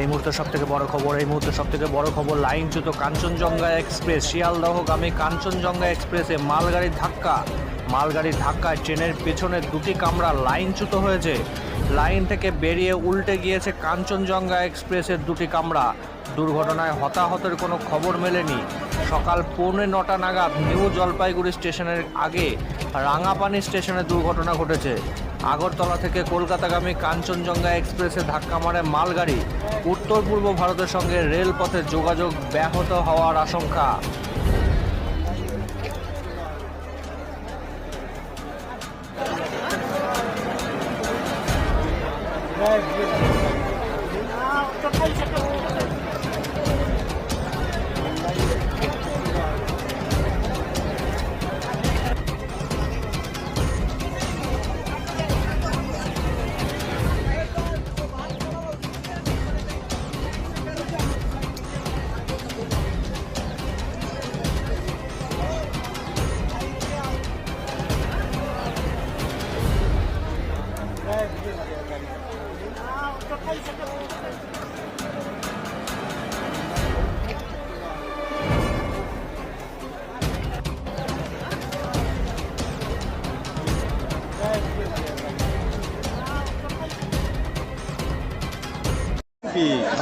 এই মুহূর্তে সব থেকে বড় খবর, এই মুহূর্তে সব থেকে বড় খবর, লাইনচ্যুত কাঞ্চনজঙ্ঘা এক্সপ্রেস, শিয়ালদহ শিয়ালদহগামী কাঞ্চনজঙ্ঘা এক্সপ্রেসে মালগাড়ির ধাক্কা। মালগাড়ির ধাক্কায় ট্রেনের পেছনে দুটি কামরা লাইনচ্যুত হয়েছে। লাইন থেকে বেরিয়ে উল্টে গিয়েছে কাঞ্চনজঙ্ঘা এক্সপ্রেসের দুটি কামরা। দুর্ঘটনায় হতাহতের কোনো খবর মেলেনি। সকাল পৌনে নটা নাগাদ নিউ জলপাইগুড়ি স্টেশনের আগে রাঙাপানি স্টেশনে দুর্ঘটনা ঘটেছে। আগরতলা থেকে কলকাতাগামী কাঞ্চনজঙ্ঘা এক্সপ্রেসে ধাক্কা মারে মালগাড়ি। উত্তর পূর্ব ভারতের সঙ্গে রেলপথে যোগাযোগ ব্যাহত হওয়ার আশঙ্কা। Thank you.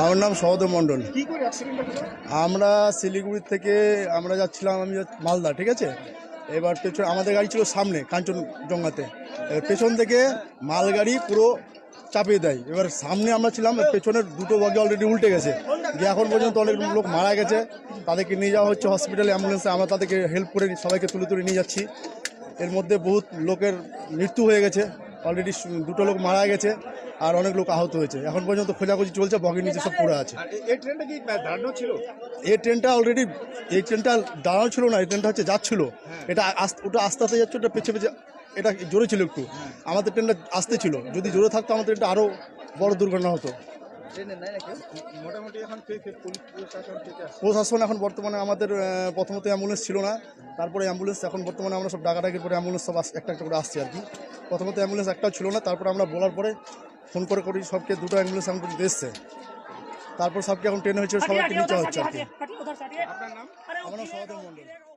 আমার নাম সহদেব মণ্ডল। আমরা শিলিগুড়ি থেকে আমরা যাচ্ছিলাম আমি মালদা ঠিক আছে? এবার পেছনে আমাদের গাড়ি ছিল সামনে কাঞ্চনজঙ্ঘাতে। পেছন থেকে মালগাড়ি পুরো চাপিয়ে দেয়। এবার সামনে আমরা ছিলাম পেছনের দুটো বগি অলরেডি উল্টে গেছে। যে এখন পর্যন্ত অনেক লোক মারা গেছে। তাদেরকে নিয়ে যাওয়া হচ্ছে হসপিটালে অ্যাম্বুলেন্সে আমরা তাদেরকে হেল্প করে সবাইকে তুলে তুলে নিয়ে যাচ্ছি। এর মধ্যে বহুত লোকের মৃত্যু হয়ে গেছে। অলরেডি দুটো লোক মারা গেছে আর অনেক লোক আহত হয়েছে। এখন পর্যন্ত খোঁজাখুঁজি চলছে বগির নিচে সব পড়ে আছে। এই ট্রেনটা কি দাঁড়ানো ছিল? এই ট্রেনটা অলরেডি এই ট্রেনটা দাঁড়ানো ছিল না এই ট্রেনটা হচ্ছে যাচ্ছিল। এটা ওটা আস্তে আস্তে যাচ্ছে ওটা পেছে পেছে এটা জোরে ছিল একটু। আমাদের ট্রেনটা আসতে ছিল। যদি জোরে থাকতো আমাদের ট্রেনটা আরও বড় দুর্ঘটনা হতো। প্রশাসন এখন বর্তমানে আমাদের প্রথমত অ্যাম্বুলেন্স ছিল না। তারপরে অ্যাম্বুলেন্স এখন বর্তমানে আমরা সব ডাকাডাকির পরে অ্যাম্বুলেন্স সব একটা একটা করে আসছে আর কি প্রথমত অ্যাম্বুলেন্স একটাও ছিল না তারপরে আমরা বলার পরে ফোন করে করি সবকে দুটো অ্যাম্বুলেন্স এখন পর্যন্ত এসছে। তারপর সবকে এখন ট্রেনে হয়েছে সবাইকে নিচে হচ্ছে আর কি আপনার নাম? আমার নাম সহদেব মণ্ডল।